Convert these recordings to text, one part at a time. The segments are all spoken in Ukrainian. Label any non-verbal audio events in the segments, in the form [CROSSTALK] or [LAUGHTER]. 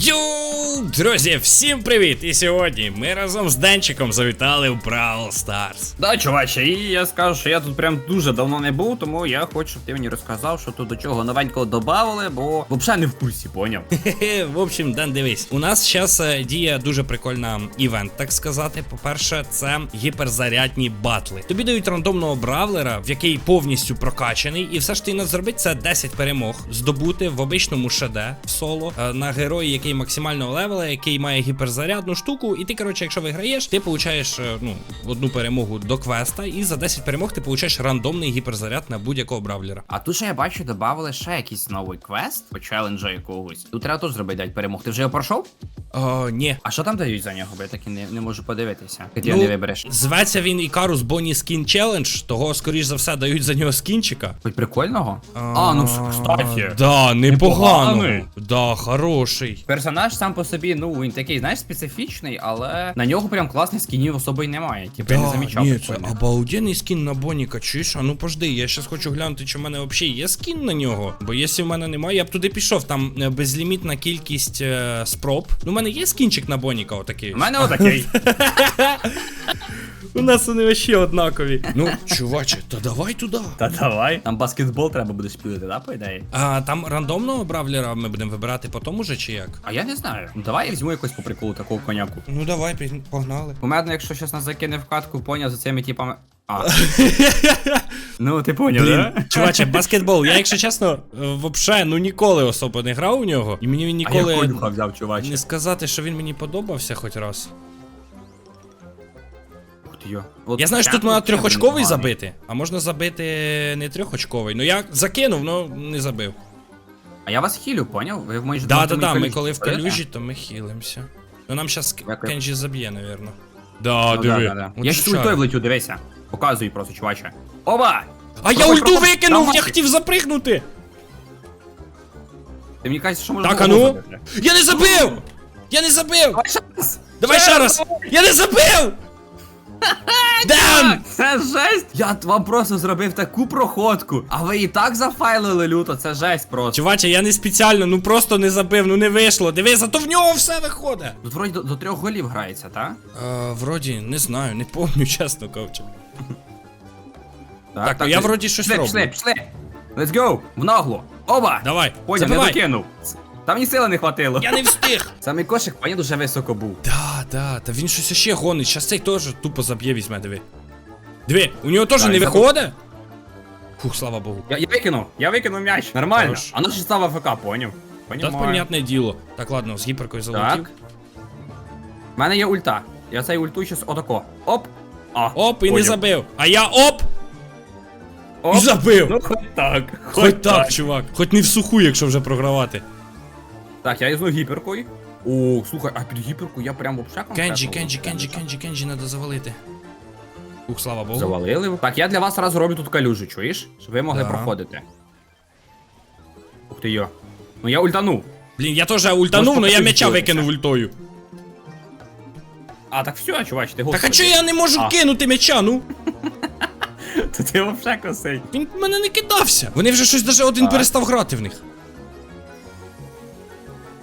Yo. Друзі, всім привіт! І сьогодні ми разом з Денчиком завітали в Brawl Stars. Да, чуваче, і я скажу, що я тут прям дуже давно не був, тому я хочу, щоб ти мені розказав, що тут до чого новенького додавали, бо взагалі не в курсі, поняв. [LAUGHS] В общем, Ден, дивись. У нас зараз діє дуже прикольна івент, так сказати. По-перше, це гіперзарядні батли. Тобі дають рандомного бравлера, в який повністю прокачаний, і все ж ти не зробити це 10 перемог, здобути в обичному ШД в соло е, на герої, який максимального левела, який має гіперзарядну штуку. І ти, коротше, якщо виграєш, ти получаєш е, ну, одну перемогу до квеста, і за 10 перемог ти получаєш рандомний гіперзаряд на будь-якого бравлера. А тут ще я бачу, додавали ще якийсь новий квест по челенджу якогось. Тут треба теж зробити дать перемог. Ти вже його пройшов? О, ні. А що там дають за нього? Бо я так і не, не можу подивитися. Ти Ну, не вибереш. Зветься він Ікарус Bonnie Skin Challenge, того, скоріш за все, дають за нього скінчика. Хоч прикольного? А, ну кстати. Да, непогано. Да, хороший. Персонаж сам по собі, ну він такий, знаєш, специфічний, але на нього прям класних скінів особо й немає. Типу я не замічав. ні, це обалденний скін на Боніка, чуєш? А ну пожди, я щас хочу глянути, чи в мене взагалі є скін на нього. Бо якщо в мене немає, я б туди пішов, там е, безлімітна кількість е, спроб. Ну, мене є скінчик на Боніка отакий. У мене отакий. У нас вони вообще однакові. Ну, чуваче, то давай туди. Та давай. Там баскетбол треба буде шпілити, да, по ідеї? А там рандомного бравлера ми будемо вибирати по тому же чи як? А я не знаю. Ну давай я візьму якось по приколу такого коняку. Ну давай, пі- погнали. У мене, якщо щас нас закине в катку, поняв за цими типами. А. [LAUGHS] ну, ти поняв, Блін, да? чуваче, [LAUGHS] баскетбол. Я, якщо чесно, вообще ну ніколи особо не грав у нього. І мені він А я ніколи конюха взяв, чуваче. не сказати, що він мені подобався хоч раз. Ух ти йо. От Я знаю, що тут можна вообще трьохочковий непоганий. забити, а можна забити не трьохочковий. Ну я закинув, но не забив. А я вас хілю, поняв? Ви Да, можете да, да, мені ми коли в калюжі, то ми хілимося. Ну нам щас Дякую. Кенджі заб'є, навірно. Да, Ну, да, да, да. Я ж ультою влетю, дивися. Показуй просто, чуваче. Оба! А я ульту викинув, я хотів запригнути. Ти мені кажеш, що можна Так, а ну. Я не забив! Я не забив! Давай ще раз! Давай ще раз! Я не забив! [LAUGHS] Дем! Це жесть! Я вам просто зробив таку проходку, а ви і так зафайлили люто, це жесть просто. Чуваче, я не спеціально, ну просто не забив, ну не вийшло. Дивись, зато в нього все виходить. Тут вроді до, до трьох голів грається, так? Е, вроді, не знаю, не помню, [LAUGHS] чесно кажучи. Так, ну я вроді щось пішли, роблю. Пішли, пішли. Let's go! В нагло! Оба! Давай, Поняв, не забивай. докинув. Там мені сили не хватило. Я не встиг. [LAUGHS] Самий кошик, поняв, дуже високо був. Да, да, та він щось ще гонить. Щас цей теж тупо заб'є, візьме, диви. Диви, у нього теж Так, не забув. виходить? Фух, слава Богу. Я, я викинув, я викинув м'яч. Нормально. Хорош. А ну ще став АФК, поняв? Та Понімаю. понятне діло. Так, ладно, з гіперкою залетів. Так. У мене є ульта. Я цей ульту щас отако. Оп. А, Оп, і не забив. А я оп! Оп. І забив! Ну хоч так. Хоч так, чувак. Хоч не в суху, якщо вже програвати. Так, я візьму гіперкою. О, слухай, а під гіперку я прям вообще конкретно Кенджі, Кенджі. Кенджі, Кенджі, Кенджі, треба завалити. Ух, слава Богу. Завалили. Так, я для вас раз роблю тут калюжу, чуєш? Щоб ви могли Да. проходити. Ух ти йо. Ну я ультанув. Блін, я теж ультанув, але я м'яча відео, викинув ультою. А, так все, чувач, ти Так а чого я не можу А. кинути м'яча, ну? [LAUGHS] Та ти вообще косий. Він в мене не кидався. Вони вже щось даже один Так. перестав грати в них.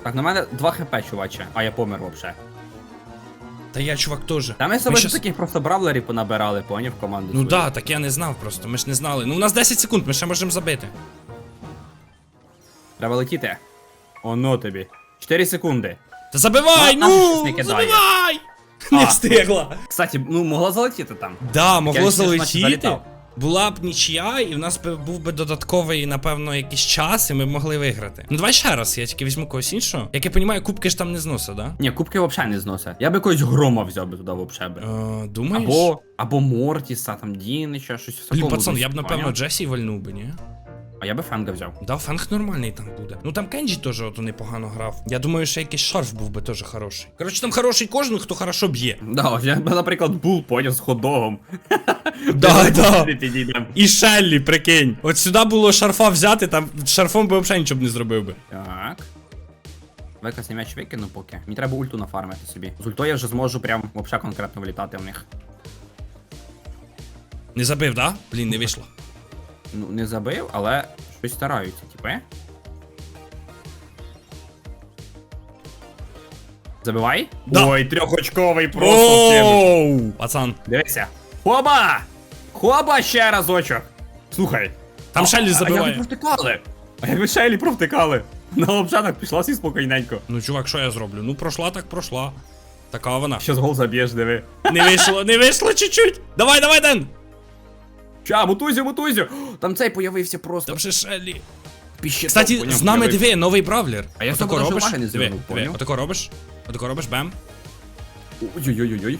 Так, на мене 2 хп, чуваче. А я помер вообще. Та я, чувак, теж. Та ми з щас- таких просто бравлерів понабирали, поняв, в команду. Ну свою. да, так я не знав просто, ми ж не знали. Ну у нас 10 секунд, ми ще можемо забити. Треба летіти. Оно тобі. 4 секунди. Та забивай, Ну, ну! Забивай! Не встигла. Кстати, ну могла залетіти там. Да, могло залетіти. Була б нічия, і в нас був би додатковий, напевно, якийсь час, і ми б могли виграти. Ну давай ще раз, я тільки візьму когось іншого. Як я розумію, кубки ж там не зносить, да? Ні, кубки взагалі не зносить. Я би якогось грома взяв би туди взагалі би. Е, думаєш? Або, або Мортіса, там Дінича, щось в Блін, такому пацан, я б напевно? Джесі вальнув би, ні? А я би Фенга взяв. Да, фанг нормальний там буде. Ну там Кенджі теж ото непогано грав. Я думаю, що якийсь шарф був би теж хороший. Коротше, там хороший кожен, хто хорошо б'є. Да, я би, наприклад, бул поняв з ходогом. [LAUGHS] Да, да. І Шеллі, прикинь. От сюди було шарфа взяти, там шарфом би взагалі нічого б не зробив би. Так. Викас м'яч викину поки. Мені треба ульту нафармити собі. З ультою я вже зможу прям вообще конкретно влітати в них. Не забив, да? Блін, не вийшло. Ну, не забив, але щось стараються, типу. Забивай? Да. Ой, трьохочковий просто. Оу! Пацан. Дивися. Хоба! Хоба ще разочок. Слухай. Там а- Шеллі А як ви забиває. провтикали? А як ви Шеллі провтикали? На обжанок пішла всі спокійненько. Ну, чувак, що я зроблю? Ну, пройшла так пройшла. Така вона. Щас гол заб'єш, диви. Не вийшло, не вийшло чуть-чуть. Давай, давай, Ден. Ча, мутузю, мутузю! Там цей появився просто. Там ще Шеллі. Піщеток, Кстати, поняв, з нами появився. диви, новий бравлер. А я з тобою навіть робиш. уваги не Диви, звернув, диви, поняв? отако робиш. Отако робиш, бем. Ой-ой-ой-ой.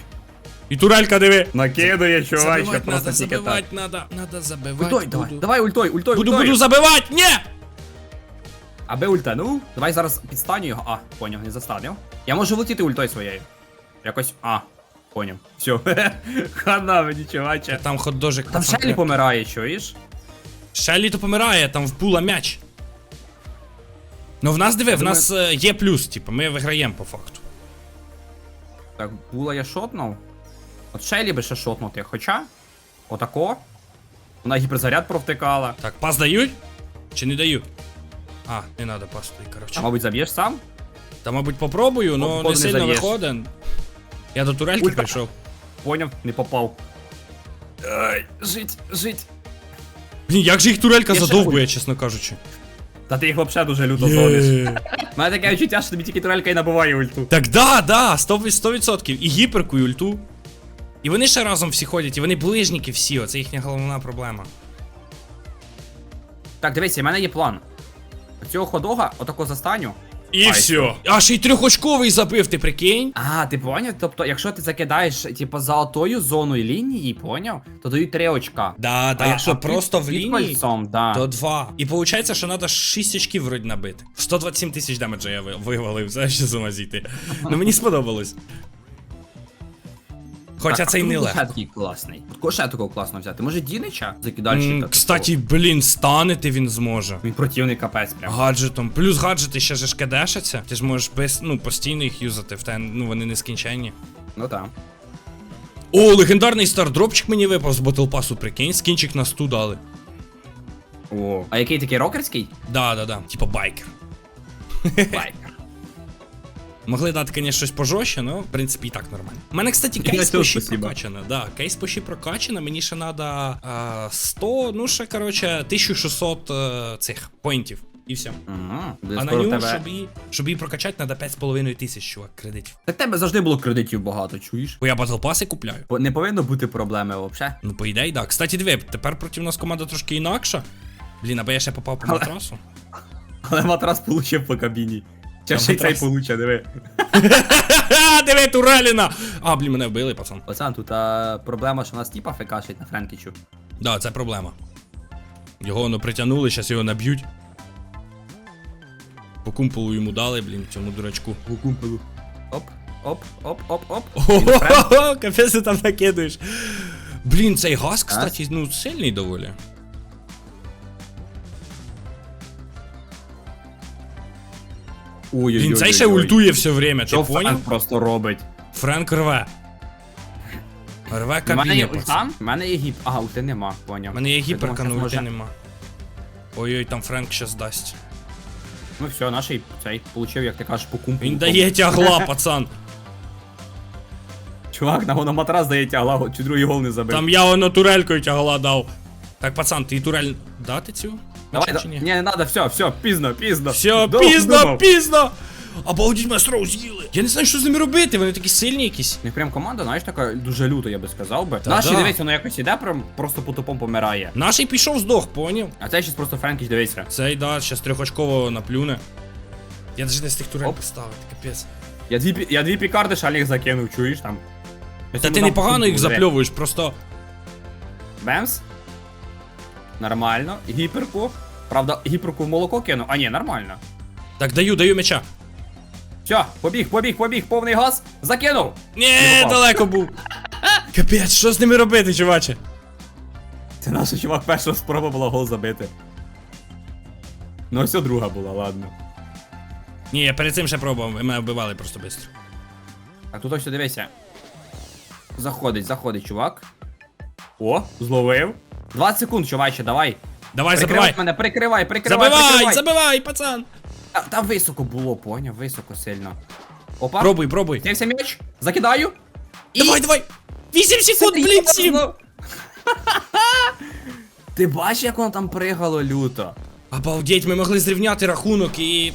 І турелька диви. Накидує, чуваче, Забивать просто надо, тільки так. забивать надо, надо забивать. Ультой, давай, буду. давай ультой, ультой, Буду, ультой. буду забивать, ні! Аби ультанув. Давай зараз підстаню його. А, поняв, не застанив. Я можу влетіти ультою своєю. Якось. А, поняв. Все. [LAUGHS] Хана мені, чуваче. Там хот-дожик. Там Шеллі помирає, чуєш? Шеллі то помирає, там в пула м'яч. Ну в нас диви, в нас е, є плюс, типу, ми виграємо по факту. Так, була я шотнув. От Шеллі би ще шотнути, хоча. Отако. Вона гіперзаряд провтикала. Так, пас дають? Чи не дають? А, не треба пас А коротше. мабуть заб'єш сам? Та, мабуть, попробую, але Походу, не не сильно заб'єш. виходить. Я до турельки Ульта. прийшов. Поняв, не попав. Ай, жить, жить. Блін, як же їх турелька Я ще задовбує, чесно кажучи. Та ти їх взагалі дуже люто зониш. У мене таке відчуття, що тобі тільки турелька і набиває ульту. Так да, да, 100%, 100%. І гіперку, і ульту. І вони ще разом всі ходять, і вони ближніки всі, оце їхня головна проблема. Так, дивися, в мене є план. Цього ходога отако застаню. І Ай, все. А ще й трьохочковий забив, ти прикинь? А, ти поняв? Тобто, якщо ти закидаєш, типу, за отою зоною лінії, поняв? То дають три очка. Да, да, якщо а просто в під лінії, кольцом, да. то два. І виходить, що треба 6 очків вроді набити. 127 тисяч демеджа я вивалив, знаєш, що зійти. Ну мені сподобалось. Хоча Так, це й не легко. такий класний. От кого ще такого класно взяти? Може Дінича? Закидальщика. М? Кстати, блін, станити він зможе. Він противний капець прям. Гаджетом. Плюс гаджети ще ж кедешаться. Ти ж можеш без, ну, постійно їх юзати, в те, ну вони нескінченні. Ну так. О, легендарний стардропчик мені випав з Pass, прикинь, скінчик на 100 дали. О. А який такий рокерський? Да, да, да. Типа байкер. Байкер. Могли дати, звісно, щось пожорстче, але в принципі і так нормально. У мене, кстати, кейс спасибо. прокачана. Да, кейс поші прокачана, мені ще треба 100, ну ще, короче, 1600 е, цих поінтів. І все. Ага, А на нього, тебе. щоб її, щоб її прокачати, треба 5,5 тисяч, чувак, кредитів. Так тебе завжди було кредитів багато, чуєш? Бо я батл паси купляю. По- Не повинно бути проблеми взагалі. Ну, по ідеї, да. Кстати, диви, тепер проти нас команда трошки інакша. Блін, аби я ще попав по матрасу. Але матрас получив по кабіні. Ще ще й цей получе, диви. [LAUGHS] Диви, Туреліна! А, блін, мене вбили, пацан. Пацан, тут а, проблема, що у нас тіпа фекашить на Френкічу. Да, це проблема. Його воно притягнули, зараз його наб'ють. По кумполу йому дали, блін, цьому дурачку. Гукумпелу. Оп, оп, оп, оп, оп. Френк. Ого, [LAUGHS] капець ти там накидуєш. Блін, цей газ, кстати, ну сильний доволі. Ой-ой-ой. Він цей ще ультує все время, ти Що поняв? Френк просто робить? Френк рве. Рве У мене є кабіні, пацан. У мене є гіп. Ага, ульти нема, поняв. У мене є Я думав, гіперка, щас але може- нема. Ой-ой, там Френк щас дасть. Ну все, наш цей получив, як ти кажеш, по кумпу. Він дає тягла, пацан. [LAUGHS] Чувак, на воно матрас дає тягла, чи другий гол не забив. Там я воно турелькою тягла дав. Так, пацан, ти турель дати цю? Давай, да... ні? Не надо, все, все, пізно, пізно. Все, Дов- пізно, думав. пізно! Обалдіть мене строго з'їли. Я не знаю, що з ними робити, вони такі сильні якісь. У них прям команда, знаєш, така дуже люта, я би сказав би. Та Наші, да. дивись, воно якось іде, прям просто по тупом помирає. Наший пішов здох, поняв? А це щас просто Френкіч, дивися. Цей, да, щас трьохочково наплюне. Я навіть не з тих турель Оп. поставити, капець. Я дві, пі- я дві пікарди шаліх закинув, чуєш там. Та ти непогано їх запльовуєш, просто. Бемс. Нормально. Гіперку. Правда, гіперку в молоко кину. А ні, нормально. Так, даю, даю м'яча. Все, побіг, побіг, побіг, повний газ. Закинув. Ні, далеко був. Капець, що з ними робити, чуваче? Це наша чувак перша спроба була гол забити. Ну ось друга була, ладно. Ні, я перед цим ще пробував, ви мене вбивали просто швидко. А тут ось дивися. Заходить, заходить, чувак. О, зловив. 20 секунд, чуваче, давай. Давай, Прикривай забивай. мене, прикривай, прикривай, Забивай, прикривай. забивай, пацан. Та, та високо було, поняв, високо сильно. Опа. Пробуй, пробуй. Сівся м'яч. Закидаю. І... Давай, давай! 8 секунд, блін, 7! Серйозно? [LAUGHS] Ти бачиш, як воно там пригало люто? Обалдеть, ми могли зрівняти рахунок і.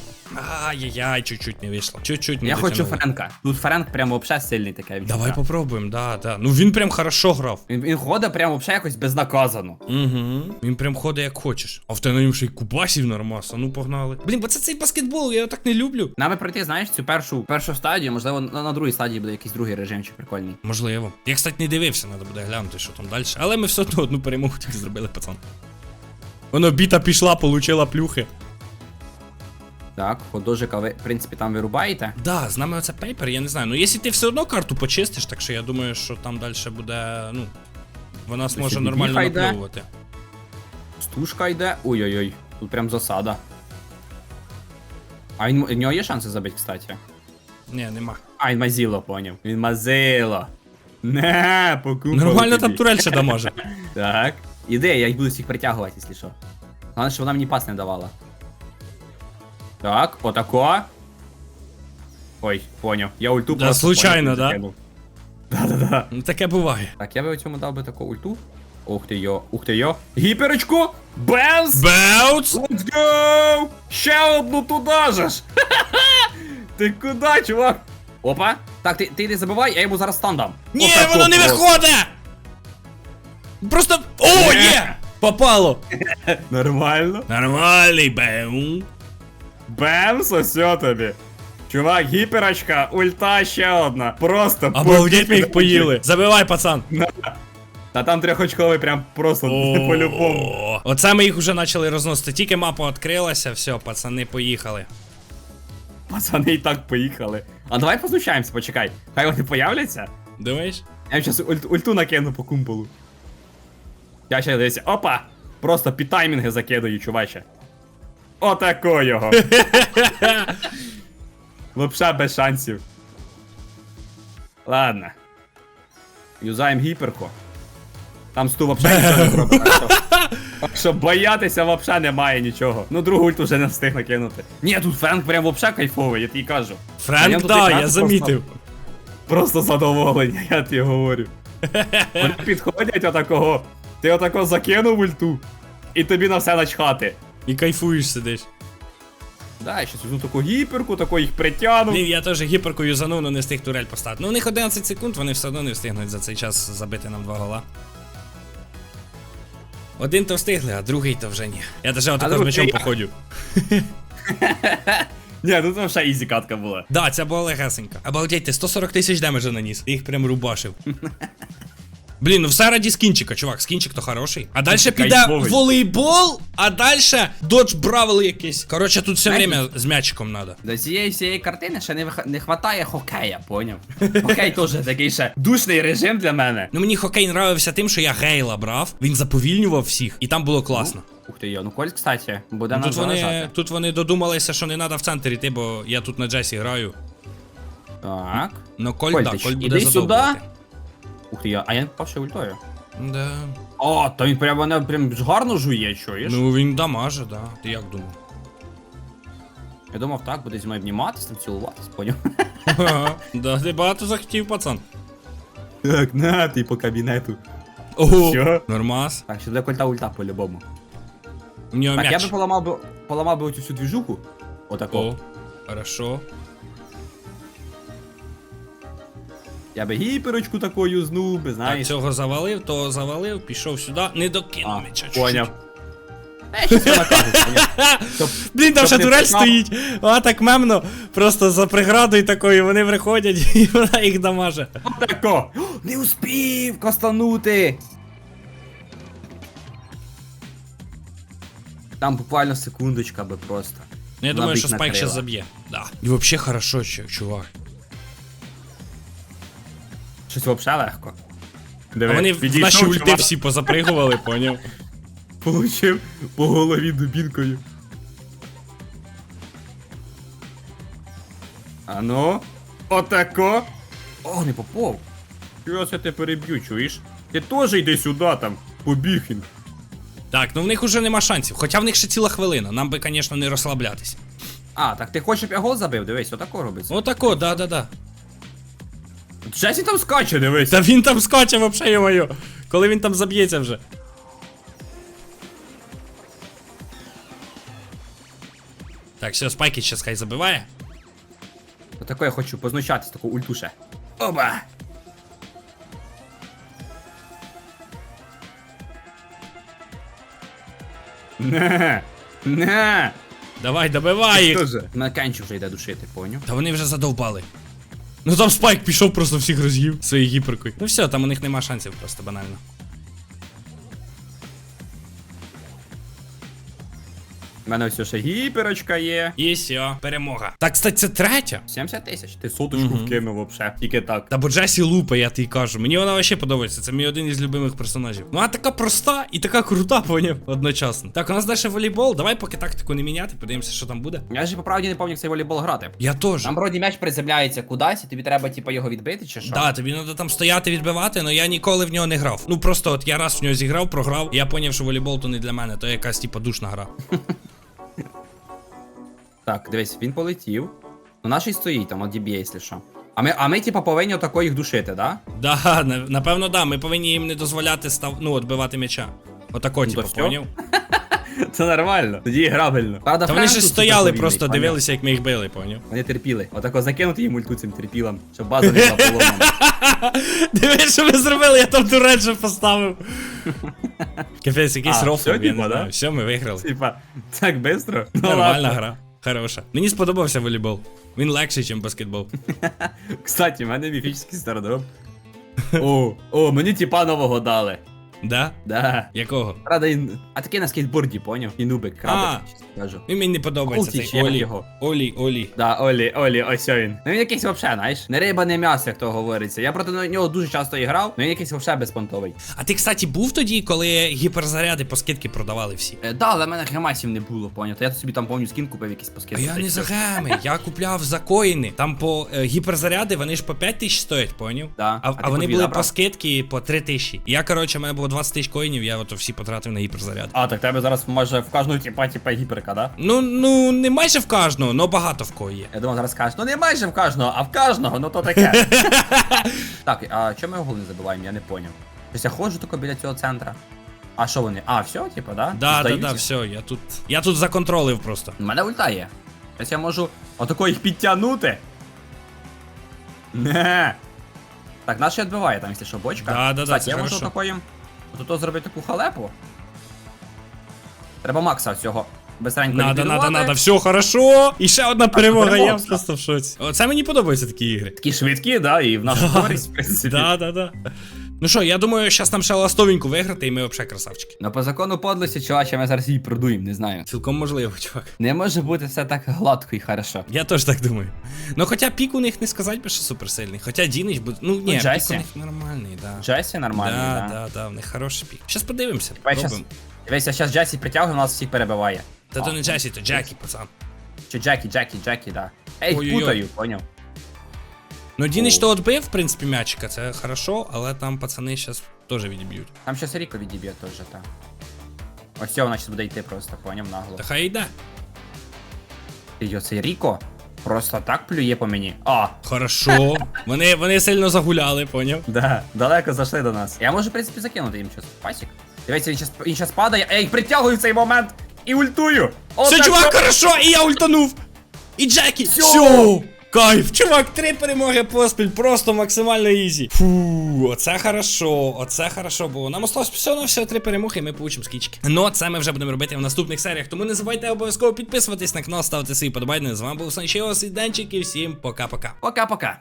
Ай-яй-яй, чуть-чуть не вийшло. Чуть-чуть не Я хочу. Френка. Тут Френк прямо вообще сильний відчуття. Давай попробуємо, да, да. Ну він прям хорошо грав. Він, він ходить прямо вообще якось безнаказано. Угу. Він прям ходить як хочеш. А в тебе на ньому ще й кубасів нормас, а ну погнали. Блін, бо це цей баскетбол, я його так не люблю. Нами пройти, знаєш, цю першу першу стадію, можливо, на, на другій стадії буде якийсь другий режимчик прикольний. Можливо. Я, кстати, не дивився, треба буде глянути, що там далі. Але ми все одно одну перемогу тільки зробили, пацан. Воно біта пішла, получила плюхи. Так, ходожика ви, в принципі, там вирубаєте. Да, з нами оце пейпер, я не знаю. Ну, якщо ти все одно карту почистиш, так що я думаю, що там далі буде, ну. Вона зможе нормально йде. наплювати. Стужка йде. Ой-ой-ой, тут прям засада. А він, в нього є шанси забити, кстати. Ні, нема. А, він мазіло, поняв. Він мазило. Не, покупав Нормально тобі. там турель ще дамаже. [LAUGHS] Так. Іди, я їх буду всіх притягувати, якщо що. Головне, щоб вона мені пас не давала. Так, отако. Ой, поняв. Я ульту Да, просто случайно, поняв, да? закинув. Да-да-да. Ну таке буває. Так, я би цьому дав би таку ульту. Ух ти йо, ух ти йо. Гіперочку! Бенз! Беуц! Let's go! Ще одну туди же ж! [LAUGHS] Ти куди, чувак? Опа! Так, ти, ти не забувай, я йому зараз стан дам. Ні, Отако воно не просто. виходить! Просто. О, є! Попало! [LAUGHS] Нормально. Нормальний беум. Бемс, ось тобі. Чувак, гіперочка, ульта ще одна. Просто Обалдеть, ми їх поїли. Забивай, пацан. Та там трьохочковий прям просто [LAUGHS] по-любому. Оце ми їх вже почали розносити. Тільки мапа відкрилася, все, пацани поїхали. Пацани і так поїхали. А давай познущаємося, почекай. Хай вони появляться. Думаєш? Я зараз ульт, ульту накину по кумполу. Я ще десь. Опа! Просто під таймінги закидаю, чуваче. Отако його. Вообще без шансів. Ладно. Юзаємо гіперку. Там сту вообще нічого не [LAUGHS] зробить. так що- що боятися вообще немає нічого. Ну другу ульту вже не встиг накинути. Ні, тут Френк прям вообще кайфовий, я тобі кажу. Френк, да, я просто- замітив. Просто задоволення, я тобі говорю. [LAUGHS] Вони підходять отакого. Ти отако закинув ульту, і тобі на все начхати. І кайфуєш сидиш. Да, я щас візьму таку гіперку, тако їх притягну. Блін, я теж гіперку юзанув, але не встиг турель поставити. Ну у них 11 секунд, вони все одно не встигнуть за цей час забити нам два гола. Один то встигли, а другий то вже ні. Я даже отако з мечом я. походю. [LAUGHS] Ні, ну це ще ізі катка була. Да, це була легесенька. Обалдеть, ти 140 тисяч демеджа наніс. Ти їх прям рубашив. [LAUGHS] Блін, ну все раді скінчика, чувак, скінчик то хороший. А далі піде кайфовий. волейбол, а далі додж бравл якийсь. Коротше, тут все время з м'ячиком надо. До цієї всієї картини ще не, вих... не хватає хокея, поняв? Хокей теж такий ще душний режим для мене. Ну мені хокей нравився тим, що я гейла брав, він заповільнював всіх, і там було класно. Ух ти йо, ну Кольт, кстати, буде Ну, нас тут, вони, заражати. тут вони додумалися, що не треба в центр йти, бо я тут на Джесі граю. Так. Ну Коль, Коль, да, ти Коль буде іди сюди. задовбувати. Ух ти йо, а я не попав ще ультою. Да. О, то він прям мене прям гарно жує, чуєш? Ну він дамаже, да. Ти як думав? Я думав, так, буде зі мною обніматися, там цілуватись, поняв? Ага. [LAUGHS] Да, ти багато захотів, пацан. Так, на, ти по кабінету. Ого. Що? Нормас. Так, що для кольта ульта по-любому. У нього Так, я м'яч. би поламав би, поламав би оцю всю двіжуху. Отако. О, хорошо. Я би гіперочку такою знув би, Так, знаєш. цього завалив, того завалив, пішов сюди, не докинув А, м'яча. поняв. [LAUGHS] Блін, там ще турель стоїть. А так мемно, просто за преградою такою, вони приходять [LAUGHS] і вона їх дамаже. Отако. О, Не успів костанути. Там буквально секундочка би просто. Ну, я думаю, що Спайк ще заб'є. Да. І взагалі хорошо, чувак. Щось взагалі легко. А вони в наші ульти всі позапригували, поняв? [LAUGHS] Получив по голові дубінкою. Ану. Отако. О, не попав. Я тебе переб'ю, чуєш? Ти теж йди сюди там. Побіг він. Так, ну в них уже нема шансів. Хоча в них ще ціла хвилина. Нам би, звісно, не розслаблятись. А, так ти хочеш, щоб я гол забив? Дивись, отако робиться. Отако, да-да-да. Джесі там скаче, дивись. Та він там скоче вообще його. Коли він там заб'ється вже. Так, все, спайки зараз хай забиває. Отако я хочу познущатись, таку ультуше. Оба! Не, не. Давай, добивай їх. Дуже. На кенчі вже йде душити, поняв? Та вони вже задовбали. Ну там спайк пішов, просто всіх роз'їв своєю гіперкою. Ну все, там у них нема шансів просто банально. У мене ось ще гіперочка є. І все, перемога. Так, кстати, це третя. 70 тисяч. Ти соточку Мгм. вкинув вообще. Тільки так. Та бо Джесі лупа, я тобі кажу. Мені вона вообще подобається. Це мій один із любимих персонажів. Ну, Вона така проста і така крута, поняв, одночасно. Так, у нас далі волейбол. Давай поки тактику не міняти, подивимося, що там буде. Я ж по правді не пам'ятаю, як цей волейбол грати. Я теж. Там вроді м'яч приземляється кудись, і тобі треба, типу, його відбити, чи що? Да, тобі треба там стояти, відбивати, але я ніколи в нього не грав. Ну просто от я раз в нього зіграв, програв, і я поняв, що волейбол то не для мене, то якась типа душна гра. [LAUGHS] Так, дивись, він полетів. Ну наш і стоїть там, от DBA, якщо що. А ми, а ми, типу, повинні отако їх душити, да? Да, на- напевно, да. Ми повинні їм не дозволяти став, ну, відбивати м'яча. Отако, Ну, типу, всьо. поняв? [LAUGHS] Це нормально. Тоді грабельно. Правда, Та вони Френк тут стояли, повільний, просто поняв? дивилися, як ми їх били, поняв? Вони терпіли. Отако закинути їм ульту цим терпілам, щоб база не була поломана. [LAUGHS] Дивись, що ми зробили, я там турель же поставив. [LAUGHS] Капець, якийсь А, рофл, я не типа, да? знаю. Все, ми виграли. Типа, так бистро? Ну, Нормальна гра. Хороша. Мені сподобався волейбол. Він легший, ніж баскетбол. [LAUGHS] Кстати, в мене міфічний стардроп. [LAUGHS] О, о, мені типа нового дали. Да? Да. Якого? Правда, він... А такий на скейтборді, поняв? І нубик крабик, чесно кажу. Він мені не подобається Олті, чи цей як Олі. його? Олі, Олі. Да, Олі, Олі, ось він. Ну він якийсь вообще, знаєш, не риба, не м'ясо, як то говориться. Я проти нього дуже часто і грав, але він якийсь вообще безпонтовий. А ти, кстати, був тоді, коли гіперзаряди по скидки продавали всі? Е, да, але в мене гемасів не було, поняв. Я собі там повню скін купив якийсь по А скидці. я не за геми, я купляв за коїни. Там по е, гіперзаряди вони ж по 5 тисяч стоять, поняв? Да. А, А а, ти вони по були дві по скидки по 3 тисячі. І Я, коротше, в мене було 20 тисяч коїнів, я ото всі потратив на гіперзаряди. А, так тебе зараз може в кожного типа, типа гіперка, да? Ну, ну, не майже в кожного, але багато в кого є. Я думав, зараз скажеш, ну не майже в кожного, а в кожного, ну то таке. [LAUGHS] так, а чому ми гол не забиваємо, я не поняв. Тобто я ходжу тільки біля цього центра. А що вони? А, все, типа, да? Да, да, да, все, я тут. Я тут законтролив просто. У мене ульта є. Тобто я можу отако їх підтягнути. Не. Так, наш відбиває там, якщо що, бочка. Да, да, да, Кстати, це я можу хорошо. Отако то зробить таку халепу. Треба Макса всього. Быстренько Надо, надо, надо, все хорошо. І ще одна перемога, перемога, я просто в шоці. Оце мені подобаються такі ігри. Такі швидкі, да, і в нашу користь, [LAUGHS] в принципі. Да, да, да. Ну що, я думаю, зараз нам ще ластовеньку виграти, і ми взагалі красавчики. Ну по закону подлості, чуваче, ми зараз її продуємо, не знаю. Цілком можливо, чувак. Не може бути все так гладко і хорошо. Я теж так думаю. Ну хоча пік у них не сказати би, що суперсильний. Хоча Дінич буде. Ну ні, пік Джесі. у них нормальний, да. Джесі нормальний, да, да. да, да, в них хороший пік. Щас подивимося. Давай щас- Пробуємо. Дивись, я зараз Джесі притягую, нас всіх перебиває. Та то не Джесі, то Джекі, пацан. Чи Джекі, Джекі, Джекі, да. Ей, Ой-ой-ой. путаю, поняв. Ну Дінич О. то отбив, в принципі, м'ячика, це хорошо, але там пацани зараз теж відіб'ють. Там щас Ріко відіб'є теж, так. Ось цього значить буде йти просто, поняв нагло. Та хай йде. І йо, цей Ріко просто так плює по мені. А, Хорошо. [LAUGHS] Вони, вони сильно загуляли, поняв? да, далеко зайшли до нас. Я можу, в принципі, закинути їм щось. Пасік. Дивіться, він щас, він щас падає, а я їх притягую в цей момент і ультую. Все, чувак, хорошо, і я ультанув. І Джекі. Все. Кайф, чувак, три перемоги поспіль, просто максимально ізі. Фу, оце хорошо, оце хорошо було. Нам осталось на все три перемоги, і ми получимо скічки. Ну, це ми вже будемо робити в наступних серіях. Тому не забувайте обов'язково підписуватись на канал, ставити свої подобайки. З вами був Санчеос і Денчик, і всім пока-пока. Пока-пока.